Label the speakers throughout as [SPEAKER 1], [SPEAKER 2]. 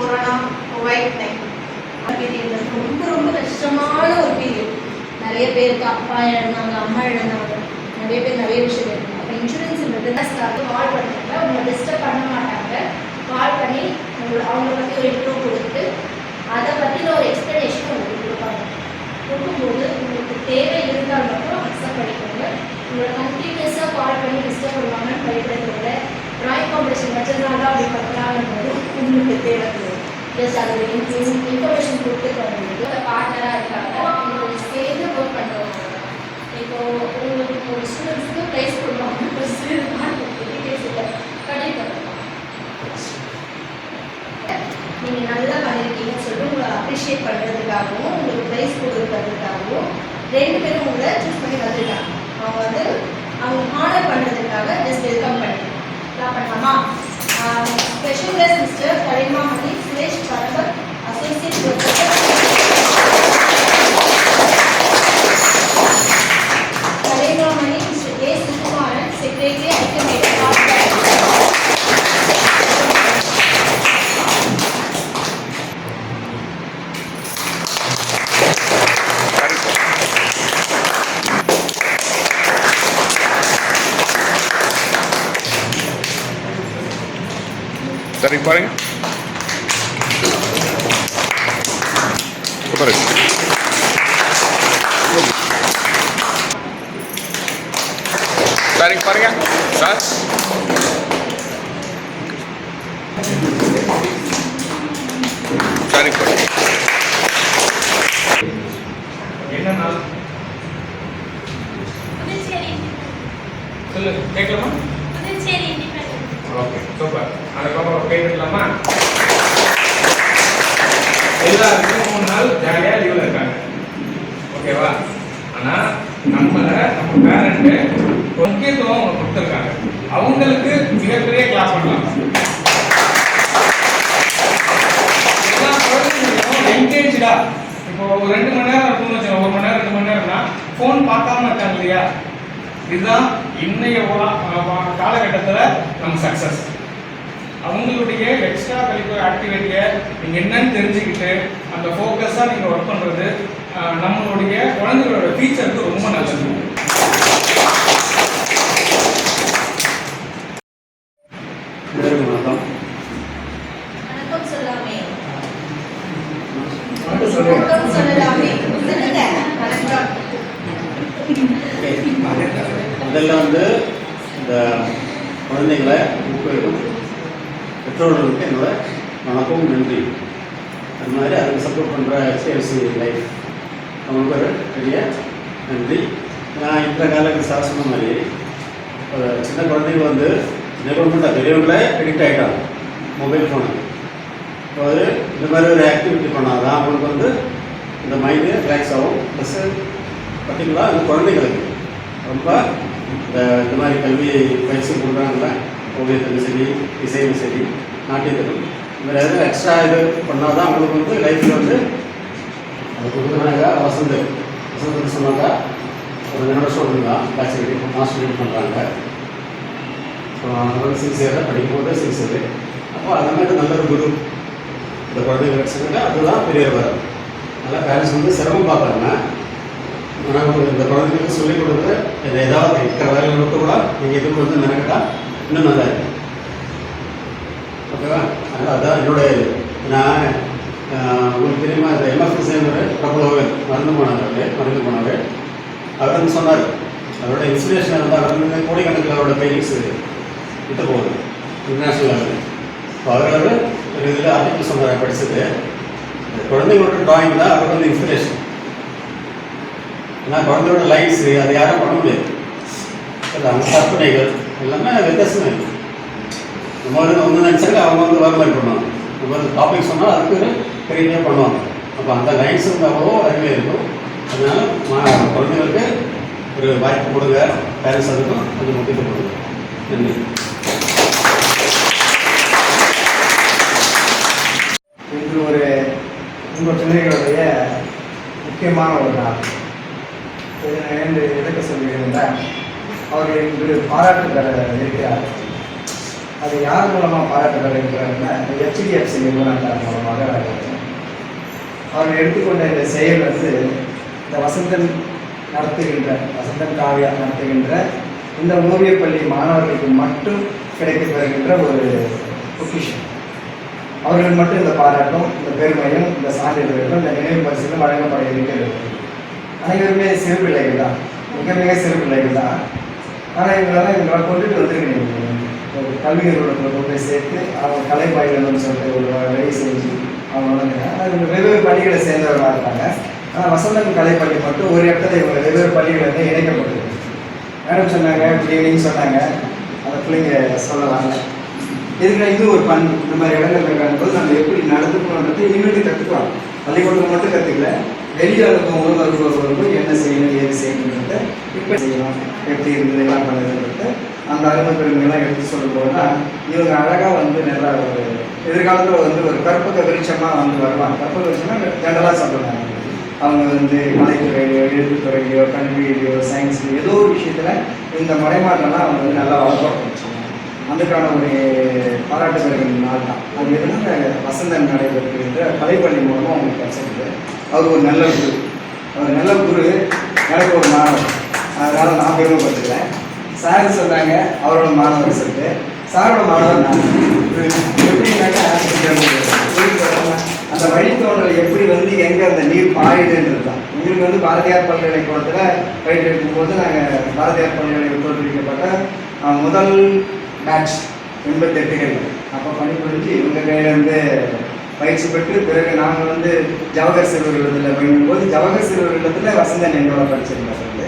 [SPEAKER 1] Corona Covid nine period ரொம்ப ரொம்ப கஷ்டமான ஒரு பீரியட் நிறைய பேருக்கு அப்பா இழந்தாங்க அம்மா இழந்தாங்க. நிறைய பேர் நிறைய விஷயம் இருக்கு. அப்போ இன்சூரன்ஸ்ன்றது கால் பண்ணுறாங்க உங்களை டிஸ்டர்ப் பண்ண மாட்டாங்க. கால் பண்ணி உங்களை அவங்கள பற்றி ஒரு இன்ட்ரோ கொடுத்து அதை பற்றின ஒரு எக்ஸ்ப்ளனேஷன் உங்களுக்கு கொடுப்பாங்க. கொடுக்கும்போது உங்களுக்கு தேவை இருந்தால் மட்டும் அக்செப்ட் பண்ணிக்கோங்க. உங்களை கண்டினியூஸாக கால் பண்ணி டிஸ்டர்ப் பண்ணுவாங்கன்னு பயப்படுறத ட்ராயிங் காம்படிஷன் வச்சதுனால அப்படி பண்ணுறாங்கன்றது உங்களுக்கு தேவை ப்ளஸ் அது இன்ஃபர்மேஷன் கொடுத்துட்டு பார்ட்னராக இருக்காங்க உங்களுக்கு சேர்ந்து ஒர்க் பண்ணுறவங்க இப்போ உங்களுக்கு இப்போ ஒரு ஸ்டூடெண்ட்ஸ்க்கு ப்ரைஸ் கொடுப்பாங்க ப்ளஸ் டீட்டெயில்ஸ் இல்லை கண்டிப்பாக நீங்கள் நல்லா பண்ணியிருக்கீங்கன்னு சொல்லிட்டு உங்களை அப்ரிஷியேட் பண்ணுறதுக்காகவும் உங்களுக்கு ப்ரைஸ் கொடுக்கறதுக்காகவும் ரெண்டு பேரும் உங்களை சூஸ் பண்ணி வந்திருக்காங்க. அவங்க வந்து அவங்க ஆர்டர் பண்ணுறதுக்காக ஜஸ்ட் வெல்கம் பண்ணி பண்ணலாமா ஸ்பெஷல் சிஸ்டர் மிஸ்டர்
[SPEAKER 2] சரி பாருங்க பாருங்க சரிங்க பாருங்க சார் சரிங்க பாருங்க
[SPEAKER 3] என்ன நாள் சொல்லு கேட்கலாமா? ஓகே சூப்பர் அதுக்கப்புறம் கேட்டுக்கலாமா எல்லாருக்கும் மூணு நாள் ஜாலியாக லீவில் இருக்காங்க ஓகேவா ஆனால் நம்மளை நம்ம பேரண்ட்டு முக்கியத்துவம் அவங்க கொடுத்துருக்காங்க அவங்களுக்கு மிகப்பெரிய கிளாஸ் பண்ணலாம் எல்லா குழந்தைங்களும் என்கேஜா இப்போ ஒரு ரெண்டு மணி நேரம் இருக்கும்னு வச்சுக்கோங்க ஒரு மணி நேரம் ரெண்டு மணி நேரம்னா ஃபோன் பார்க்காம இருக்காங்க இல்லையா இதுதான் இன்னைய காலகட்டத்தில் நம்ம சக்ஸஸ் அவங்களுடைய எக்ஸ்ட்ரா கரிக்குலர் ஆக்டிவிட்டியை நீங்கள் என்னன்னு தெரிஞ்சுக்கிட்டு அந்த ஃபோக்கஸாக நீங்கள் ஒர்க் பண்ணுறது நம்மளுடைய குழந்தைகளோட ஃபியூச்சருக்கு ரொம்ப நல்லது
[SPEAKER 4] எல்லாருக்கும் வணக்கம்
[SPEAKER 1] வணக்கம் சொல்லாமே
[SPEAKER 4] வணக்கம் சொல்றேன்
[SPEAKER 1] வணக்கம் சொல்லலாமே சொல்லுங்க வணக்கம்
[SPEAKER 4] முதல்ல வந்து இந்த குழந்தைகளை ஊக்குவிக்கும் பெற்றோர்களுக்கு என்னோட வணக்கம் நன்றி. அது மாதிரி அதுக்கு சப்போர்ட் பண்ணுற சிஎஃப்சி லைஃப். அவங்களுக்கு ஒரு பெரிய நன்றி. நான் இந்த காலத்துக்கு சார் சொன்ன மாதிரி சின்ன குழந்தைங்க வந்து நிறுவனமெண்ட்டாக பெரியவங்களே அடிக்ட் ஆகிட்டாங்க மொபைல் ஃபோனுக்கு இப்போ இந்த மாதிரி ஒரு ஆக்டிவிட்டி பண்ணால் தான் அவங்களுக்கு வந்து இந்த மைண்டு ரிலாக்ஸ் ஆகும். ப்ளஸ்ஸு பர்டிகுலராக அந்த குழந்தைங்களுக்கு ரொம்ப இந்த இந்த மாதிரி கல்வி பயிற்சி கொடுக்குறாங்க ஓவியத்திலும் சரி இசையிலும் சரி நாட்டியத்திலும் வேறு எதாவது எக்ஸ்ட்ரா இது பண்ணால் தான் அவங்களுக்கு வந்து லைஃப்பில் வந்து அது கொடுக்குறாங்க வசந்து வசந்து சொன்னாங்க ஒரு ரெண்டு தான் இருந்தா பேச்சுலர் மாஸ்டர் பண்ணுறாங்க அப்புறம் சின்சியராக படிக்கும்போது சின்சியர் அப்போ அந்த மாதிரி நல்ல ஒரு குரு. இந்த குழந்தைங்க கிடச்சிருக்காங்க அதுதான் பெரிய வரம் அதனால் பேரண்ட்ஸ் வந்து சிரமம் பார்க்குறாங்க ஆனால் இந்த குழந்தைங்களுக்கு சொல்லிக் கொடுத்து இதை ஏதாவது இருக்கிற வேலையை மட்டும் கூட நீங்கள் இதுக்கு வந்து நினைக்கிட்டா இன்னும் நல்லா இருக்கும் ஓகேவா? அதனால் அதான் என்னுடைய இது நான் உங்களுக்கு தெரியுமா இந்த எம்எஃப்எஸ்ஏங்கிற பிரபலவர் மறந்து போனவர் மறந்து போனவர். அவர் வந்து சொன்னார் அவரோட இன்ஸ்பிரேஷன் இருந்தால் அவர் வந்து கோடிக்கணக்கில் அவரோட பெயிண்டிங்ஸ் விட்டு போகுது இன்டர்நேஷ்னல் லெவலில் இப்போ அவர் ஒரு இதில் ஆர்டிக்கல் சொன்னார் படித்தது குழந்தைங்களோட ட்ராயிங் தான் அவருக்கு வந்து இன்ஸ்பிரேஷன் ஏன்னா குழந்தையோட லைன்ஸ் அதை யாரும் பண்ண முடியாது. அந்த கற்பனைகள் எல்லாமே வித்தியாசமாக இருக்குது நம்ம வந்து ஒன்று நினச்சாக்கா அவங்க வந்து வேறு மாதிரி பண்ணுவாங்க. நம்ம ஒரு டாபிக் சொன்னால் அதுக்கு ஒரு பெரிய பண்ணுவாங்க. அப்போ அந்த லைன்ஸ் வந்து அருமையாக இருக்கும் அதனால் மா- குழந்தைங்களுக்கு ஒரு வாய்ப்பு கொடுங்க. பேரண்ட்ஸ் அதுக்கும் கொஞ்சம் முக்கியத்துவம் கொடுங்க. நன்றி.
[SPEAKER 5] இன்று ஒரு உங்கள் பிள்ளைகளுடைய முக்கியமான ஒரு நாள். என்று எதுக்கு சொல்லியிருந்தார் அவர்கள் இன்று பாராட்டு பெற இருக்கிறார் அது யார் மூலமாக பாராட்டு பெற இருக்கிறார்னா ஹெச்டிஎஃப்சி நிறுவனத்தார் மூலமாக அவர்கள் எடுத்துக்கொண்ட இந்த செயல் வந்து இந்த வசந்தன் நடத்துகின்ற வசந்தன் காவியா நடத்துகின்ற இந்த ஓவியப்பள்ளி மாணவர்களுக்கு மட்டும் கிடைத்து வருகின்ற ஒரு பொக்கிஷன் அவர்கள் மட்டும் இந்த பாராட்டும் இந்த பெருமையும் இந்த சான்றிதழ்களும் இந்த நினைவு பரிசுகளும் வழங்கப்பட இருக்கிறது. அனைவருமே சிறு பிள்ளைகள் தான் மிக மிக சிறு பிள்ளைகள் தான் ஆனால் இவங்களெல்லாம் இவங்களால் கொண்டுட்டு வந்துருக்கீங்க ஒரு கல்வி நிறுவனத்தில் கொண்டு போய் சேர்த்து அவங்க கலை பயிலணும்னு சொல்லிட்டு ஒரு வழி செஞ்சு அவங்க வளர்ந்துங்க. ஆனால் இவங்க வெவ்வேறு பள்ளிகளை சேர்ந்தவர்களாக இருக்காங்க. ஆனால் வசந்தன் கலைப்பள்ளி மட்டும் ஒரு இடத்துல இவங்க வெவ்வேறு பள்ளிகள் வந்து இணைக்கப்பட்டது மேடம் சொன்னாங்க குட் ஈவினிங் சொன்னாங்க. அந்த பிள்ளைங்க சொல்லலாங்க இதுக்கு இது ஒரு பண். இந்த மாதிரி இடங்கள் காணும்போது நம்ம எப்படி நடந்துக்கணுன்றது இனிமேட்டு கற்றுக்கலாம் பள்ளிக்கூடத்தில் மட்டும் கற்றுக்கல வெளியில் இருக்கவங்களும் வரும்போது என்ன செய்யணும் ஏது செய்யணுன்றத இப்போ செய்யணும் எப்படி இருந்தது என்ன பண்ணுறதுன்றது அந்த அருமை பெருமைகள்லாம் எடுத்து சொல்லும்போது தான் இவங்க அழகாக வந்து நல்லா ஒரு எதிர்காலத்தில் வந்து ஒரு கற்பக விருட்சமாக வந்து வருவாங்க. கற்பக விருட்சம்னா ஜெனரலாக சொல்லுவாங்க அவங்க வந்து கலைத்துறையிலையோ எழுத்துத்துறையிலையோ கல்வியிலையோ சயின்ஸ்லையோ ஏதோ ஒரு விஷயத்தில் இந்த மடைமாற்றம்லாம் அவங்க வந்து நல்லா வளர்ப்பாங்க. அதுக்கான ஒரு பாராட்டு நாள் தான். அது எதுனா வசந்தன் நடைபெறுகின்ற கலைப்பள்ளி மூலமாக அவங்களுக்கு கிடைச்சிருக்கு. அவர் ஒரு நல்ல குரு. அவர் நல்ல குரு. எனக்கு ஒரு மாணவர். அதனால் நான் பெருமைப்பட்டுக்கிறேன். சார் சொன்னாங்க அவரோட மாணவர் சொல்லிட்டு. சாரோட மாணவர் நான். எப்படின்னாக்கா அந்த வழித்தோன்றல் எப்படி வந்து எங்கே அந்த நீர் பாயுதுன்றது தான். எங்களுக்கு வந்து பாரதியார் பல்கலைக்கழகத்தில் பயிற்சிக்கும் போது நாங்கள் பாரதியார் பல்கலைக்கழகம் தோற்றுவிக்கப்பட்ட முதல் பேட்ச் எண்பத்தெட்டுகள் அப்போ பணிபுரிஞ்சு இவங்க கையிலேருந்து பயிற்சி பெற்று பிறகு நாங்கள் வந்து ஜவஹர் சிறுவர் இல்லத்தில் போது ஜவஹர் சிறுவர் இல்லத்தில் வசந்தன் எங்களோட படிச்சிருந்தார் வந்து.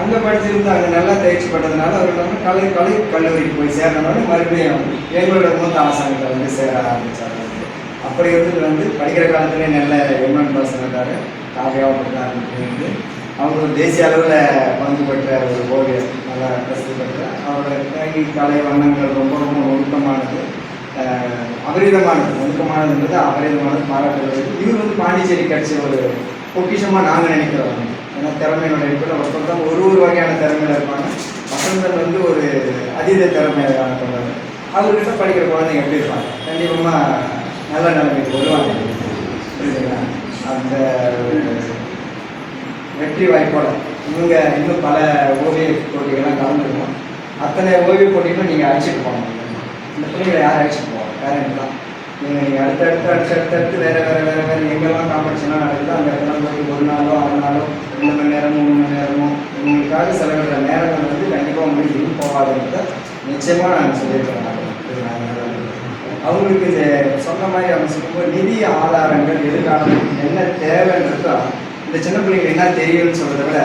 [SPEAKER 5] அங்கே படிச்சிருந்து அங்கே நல்லா தேர்ச்சி பட்டதுனால அவர் வந்து கலை கலை கல்லூரிக்கு போய் சேர்ந்தனால மறுபடியும் எங்களோட மூத்த ஆசானத்தை வந்து சேர ஆரம்பித்தார் வந்து. அப்படி இருந்துட்டு வந்து படிக்கிற காலத்துலேயே நல்ல எம்என் பாஸ் இருந்தார் காவியாவப்பட்டார் வந்து அவங்களும் தேசிய அளவில் பங்கு பெற்ற ஒரு ஓவியர் நல்லா பிரசித்தி பெற்ற. அவரோட கை கலை வண்ணங்கள் ரொம்ப ரொம்ப நுணுக்கமானது அஹ், அபரிதமானது. நுணுக்கமானதுன்றது அபரிதமானது பாராட்டுறது. இவர் வந்து பாண்டிச்சேரி கட்சி ஒரு பொக்கிஷமாக நாங்கள் நினைக்கிறோம். ஏன்னா திறமையோட இருக்கிற ஒருத்தர் தான் ஒரு ஒரு வகையான திறமையில இருப்பாங்க. வசந்தன் வந்து ஒரு அதீத திறமையான கொண்டவர் அவர்கிட்ட படிக்கிற குழந்தைங்க எப்படி இருப்பாங்க? கண்டிப்பாக நல்ல நிலைமைக்கு வருவாங்க புரியுதுங்களா? அந்த வெற்றி வாய்ப்போட இவங்க இன்னும் பல ஓவிய போட்டிகள்லாம் கலந்துருக்கோம். அத்தனை ஓவிய போட்டிகளும் நீங்கள் அழைச்சிட்டு போகணும். இந்த பிள்ளைகளை யார் அழைச்சிட்டு போவாங்க? பேரண்ட் தான் நீங்கள் நீங்கள் அடுத்தடுத்து அடுத்தடுத்து வேறு வேறு வேறு வேறு எங்கெல்லாம் காம்படிஷன்லாம் நடக்குதோ அந்த இடத்துல போய் ஒரு நாளோ அரை நாளோ ரெண்டு மணி நேரமோ மூணு மணி நேரமோ உங்களுக்காக செலவிடுற நேரங்கள் வந்து கண்டிப்பாக உங்களுக்கு வீண் போகாதுன்றத நிச்சயமாக நாங்கள் சொல்லியிருக்கிறேன். அவங்களுக்கு சொன்ன மாதிரி அவங்க சொல்லும்போது நிதி ஆதாரங்கள் எதிர்காலம் என்ன தேவைன்றதா இந்த சின்ன பிள்ளைங்க என்ன தெரியும்னு சொல்கிறத விட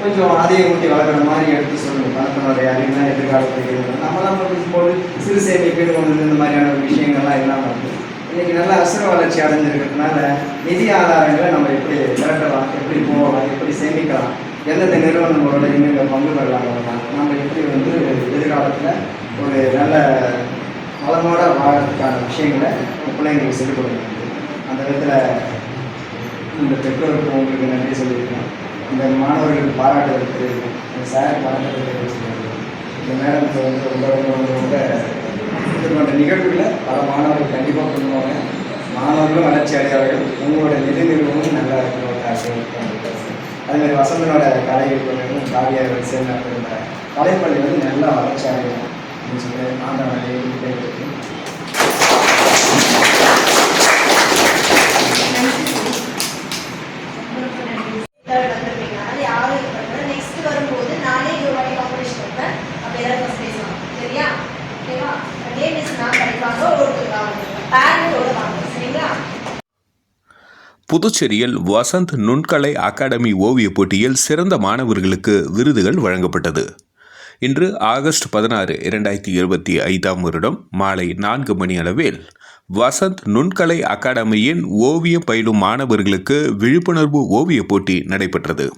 [SPEAKER 5] கொஞ்சம் அதையும் ஊட்டி வளர்க்குற மாதிரி எடுத்து சொல்லணும் பணத்தினுடைய அறிவுனா எதிர்காலத்துக்கு இருக்கணும். நம்ம தான் போது சிறு சேமிப்பு கொண்டு இந்த மாதிரியான விஷயங்கள்லாம் இல்லாமல் இருக்கு இன்னைக்கு நல்ல அசுர வளர்ச்சி அடைஞ்சிருக்கிறதுனால நிதி ஆதாரங்களை நம்ம எப்படி திரட்டலாம் எப்படி போகலாம் எப்படி சேமிக்கலாம் எந்தெந்த நிறுவனங்களோட இன்னும் பங்கு பெறலாம் நம்ம எப்படி வந்து எதிர்காலத்தில் ஒரு நல்ல வளமோட வாழறதுக்கான விஷயங்களை பிள்ளைங்களுக்கு சொல்லிக் கொடுக்க அந்த விதத்தில் இந்த பெற்றோருக்கு உங்களுக்கு நன்றி சொல்லியிருக்கேன். இந்த மாணவர்களுக்கு பாராட்டுவதற்கு தெரிவிக்கும் இந்த சார் பாராட்டுதல் இந்த மேடம்க்கு வந்து ரொம்ப ரொம்ப ரொம்ப ரொம்ப இது போன்ற பல மாணவர்கள் கண்டிப்பாக பண்ணுவாங்க மாணவர்களும் வளர்ச்சி அடையாளர்கள் உங்களோட நிதி நிறுவனமும் நல்லா இருக்கணும் அதே மாதிரி வசந்தனோட கலைகள் பள்ளிகளும் காவியார்கள் சேர்ந்து நடத்துகிற கலைப்பள்ளி வந்து நல்லா வளர்ச்சி அடையும் அப்படின்னு சொல்லி ஆண்டவனை கேட்டுக்கிறேன்.
[SPEAKER 1] வந்திருப்பீங்க அது யாரும் இது பண்ணல நெக்ஸ்ட் வரும்போது நானே ஒரு வாட்டி காம்படிஷன் வைப்பேன் அப்போ எல்லாரும் ஃபஸ்ட் பேசலாம் சரியா ஓகேவா நேம் இஸ் நான் கிடைப்பாங்க ஒருத்தர் வாங்க பேரண்டோட வாங்க சரிங்களா
[SPEAKER 2] புதுச்சேரியில் வசந்த் நுண்கலை அகாடமி ஓவியப் போட்டியில் சிறந்த மாணவர்களுக்கு விருதுகள் வழங்கப்பட்டது. இன்று ஆகஸ்ட் பதினாறு இரண்டாயிரத்தி இருபத்தி ஐந்தாம் வருடம் மாலை நான்கு மணி அளவில் வசந்த் நுண்கலை அகாடமியின் ஓவியம் பயிலும் மாணவர்களுக்கு விழிப்புணர்வு ஓவியப் போட்டி நடைபெற்றது.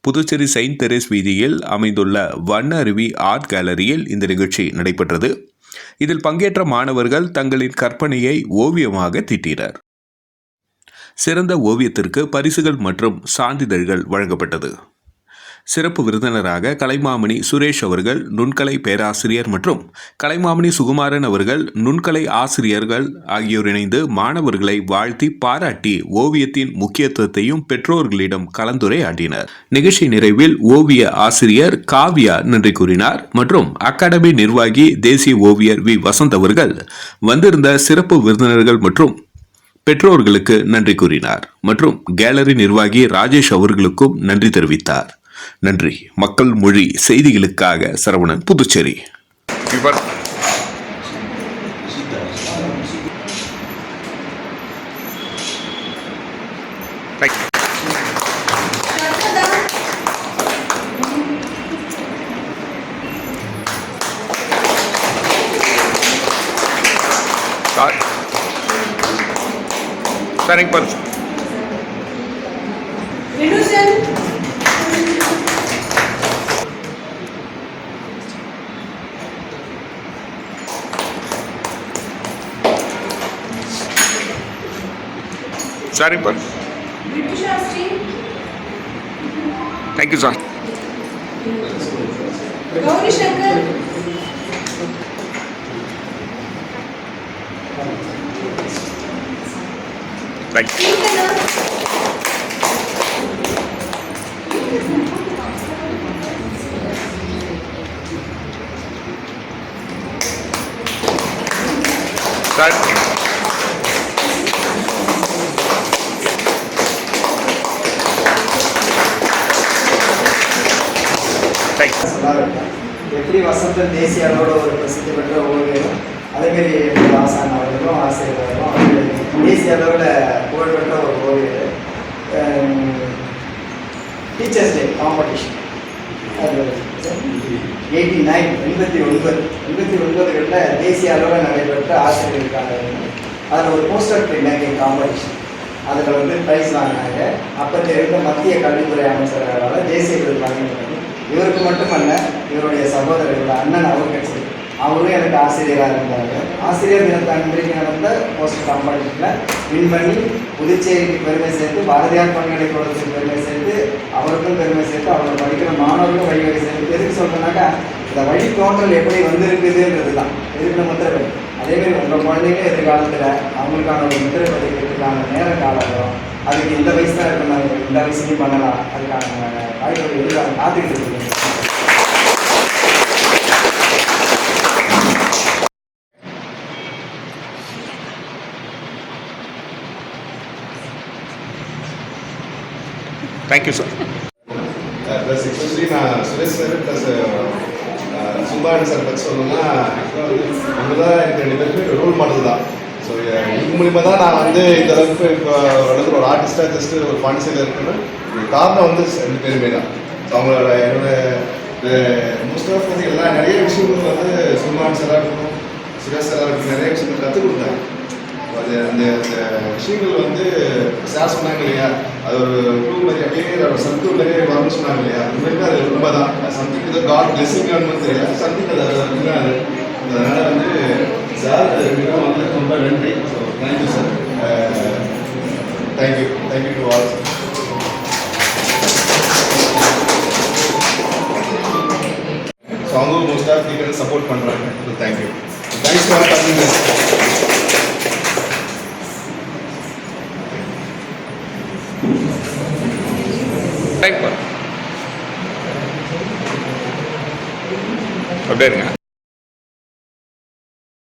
[SPEAKER 2] புதுச்சேரி செயின்ட் தெரேஸ் வீதியில் அமைந்துள்ள வண்ண அருவி ஆர்ட் கேலரியில் இந்த நிகழ்ச்சி நடைபெற்றது. இதில் பங்கேற்ற மாணவர்கள் தங்களின் கற்பனையை ஓவியமாக தீட்டினர். சிறந்த ஓவியத்திற்கு பரிசுகள் மற்றும் சான்றிதழ்கள் வழங்கப்பட்டது. சிறப்பு விருந்தினராக கலைமாமணி சுரேஷ் அவர்கள் நுண்கலை பேராசிரியர் மற்றும் கலைமாமணி சுகுமாரன் அவர்கள் நுண்கலை ஆசிரியர்கள் ஆகியோர் இணைந்து மாணவர்களை வாழ்த்தி பாராட்டி ஓவியத்தின் முக்கியத்துவத்தையும் பெற்றோர்களிடம் கலந்துரையாடினர். நிகழ்ச்சி நிறைவில் ஓவிய ஆசிரியர் காவ்யா நன்றி கூறினார் மற்றும் அகாடமி நிர்வாகி தேசிய ஓவியர் வி வசந்த் அவர்கள் வந்திருந்த சிறப்பு விருந்தினர்கள் மற்றும் பெற்றோர்களுக்கு நன்றி கூறினார் மற்றும் கேலரி நிர்வாகி ராஜேஷ் அவர்களுக்கும் நன்றி தெரிவித்தார். நன்றி. மக்கள் மொழி செய்திகளுக்காக சரவணன் புதுச்சேரி.
[SPEAKER 1] சர்வதா
[SPEAKER 2] சரிங்க பாருங்க
[SPEAKER 1] வினுசன்
[SPEAKER 2] சரிங்க பாருங்க
[SPEAKER 1] Vinusha Sri
[SPEAKER 2] thank you sir
[SPEAKER 1] Gowri Shankar
[SPEAKER 2] thank you
[SPEAKER 1] Keerthana
[SPEAKER 2] sir thank you
[SPEAKER 5] சொல்லாவிட்டார் எப்படி வசந்தன் தேசிய அளவோட ஒரு பிரசித்தி பெற்ற ஓவியரும் அதேமாரி எப்படி ஆசான் அவர்களும் ஆசிரியர் அவர்களும் தேசிய அளவில் புகழ்பெற்ற ஒரு ஓவியர் teachers day competition eighty nine எண்பத்தி ஒன்பது. எண்பத்தி ஒன்பதுகளில் தேசிய அளவில் நடைபெற்ற ஆசிரியர்களுக்கான அதில் ஒரு போஸ்டர் மேக்கிங் காம்படிஷன் அதில் வந்து ப்ரைஸ் வாங்கினாங்க. அப்போதைய இருந்த மத்திய கல்வித்துறை அமைச்சர்களால் தேசிய விருது வழங்கப்பட்டது இவருக்கு மட்டுமல்ல இவருடைய சகோதரர்கள் அண்ணன் அவர் கட்சி அவரும் எனக்கு ஆசிரியராக இருந்தாங்க ஆசிரியர் தினத்தை அன்றைக்கு நடந்த போஸ்ட் காம்படிஷனில் வின் பண்ணி புதுச்சேரிக்கு பெருமை சேர்த்து பாரதியார் பல்கலைக்கழகத்துக்கு பெருமை சேர்த்து அவருக்கும் பெருமை சேர்த்து அவரை படிக்கிற மாணவர்களுக்கும் வழிவகை சேர்த்து எதுக்கு சொல்றேன்னாக்கா இந்த வழி தோன்றல் எப்படி வந்திருக்குதுன்றது தான் எதுக்கு முத்திரை அதேமாதிரி உங்கள் குழந்தைங்க எதிர்காலத்தில் அவங்களுக்கான ஒரு முத்திரை பதிக்கிறதுக்கான நேர காலம் வரும் அதுக்கு இந்த வயசு தான் இருக்கணும் இந்த வயசுலையும் பண்ணலாம். அதுக்கான வாய்ப்புகள் எதிர்காலம் காத்துக்கிட்டு இருக்கு
[SPEAKER 2] தேங்க்யூ சார்
[SPEAKER 6] ப்ளஸ் எக்ஸ்பெஷலி நான் Suresh sir plus Subbaran sir பற்றி சொல்லணும்னா வந்து அவங்க தான் எனக்கு ரெண்டு பேருமே ரோல் மாடல் தான் ஸோ இது மூலிமா தான் நான் வந்து இந்த அளவுக்கு இப்போ ஓரளவுக்கு ஒரு ஆர்டிஸ்டாக ஜஸ்ட் ஒரு பாண்டிசையில் இருக்கணும் காரணம் வந்து ரெண்டு பேருமே தான் ஸோ அவங்களோட என்னோட மோஸ்ட் ஆஃப் வந்து எல்லா நிறைய விஷயங்கள் வந்து சும்மான் சாராக இருக்கணும் சுரேஷ் சாராக இருக்கட்டும் நிறைய விஷயங்கள் கற்றுக் கொடுத்தாங்க அது அந்த அந்த விஷயங்கள் வந்து சார் சொன்னாங்க இல்லையா அது ஒரு க்ளூ மாதிரி அப்படியே ஒரு சத்து நிறைய வரணும்னு சொன்னாங்க இல்லையா? உண்மையுமே அது உண்மைதான் சம்திங் ஏதோ காட் பிளெஸிங்கானு தெரியல. சம்திங் அது அது அதனால வந்து சார் மிகவும் வந்து ரொம்ப நன்றி. So thank you sir thank you thank you to all